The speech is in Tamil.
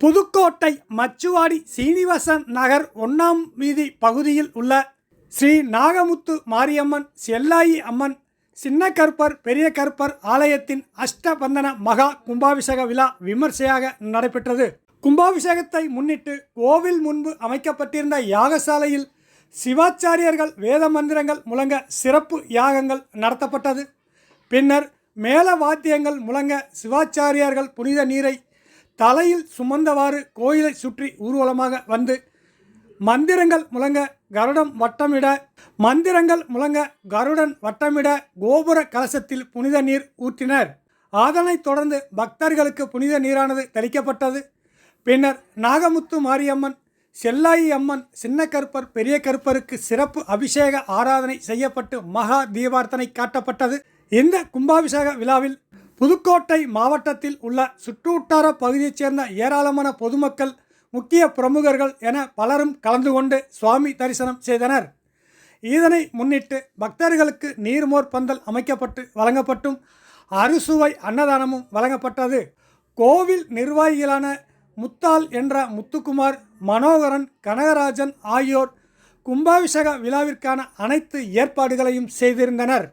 புதுக்கோட்டை மச்சுவாடி சீனிவாசன் நகர் ஒன்றாம் வீதி பகுதியில் உள்ள ஸ்ரீ நாகமுத்து மாரியம்மன் செல்லாயி அம்மன் சின்ன கருப்பர் பெரிய கருப்பர் ஆலயத்தின் அஷ்டபந்தன மகா கும்பாபிஷேக விழா விமர்சையாக நடைபெற்றது. கும்பாபிஷேகத்தை முன்னிட்டு கோவில் முன்பு அமைக்கப்பட்டிருந்த யாகசாலையில் சிவாச்சாரியர்கள் வேத மந்திரங்கள் முழங்க சிறப்பு யாகங்கள் நடத்தப்பட்டது. பின்னர் மேல வாத்தியங்கள் முழங்க சிவாச்சாரியார்கள் புனித நீரை தலையில் சுமந்தவாறு கோயிலை சுற்றி ஊர்வலமாக வந்து மந்திரங்கள் முழங்க கருடம் வட்டமிட மந்திரங்கள் முழங்க கருடன் வட்டமிட கோபுர கலசத்தில் புனித நீர் ஊற்றினர். அதனைத் தொடர்ந்து பக்தர்களுக்கு புனித நீரானது தெளிக்கப்பட்டது. பின்னர் நாகமுத்து மாரியம்மன் செல்லாயி அம்மன் சின்ன கருப்பர் பெரிய கருப்பருக்கு சிறப்பு அபிஷேக ஆராதனை செய்யப்பட்டு மகா தீபார்த்தனை காட்டப்பட்டது. இந்த கும்பாபிஷேக விழாவில் புதுக்கோட்டை மாவட்டத்தில் உள்ள சுற்றுவட்டார பகுதியைச் சேர்ந்த ஏராளமான பொதுமக்கள் முக்கிய பிரமுகர்கள் என பலரும் கலந்து கொண்டு சுவாமி தரிசனம் செய்தனர். இதனை முன்னிட்டு பக்தர்களுக்கு நீர்மோர் பந்தல் அமைக்கப்பட்டு வழங்கப்பட்டும் அறுசுவை அன்னதானமும் வழங்கப்பட்டது. கோவில் நிர்வாகிகளான முத்தால் என்ற முத்துக்குமார் மனோகரன் கனகராஜன் ஆகியோர் கும்பாபிஷேக விழாவிற்கான அனைத்து ஏற்பாடுகளையும் செய்திருந்தனர்.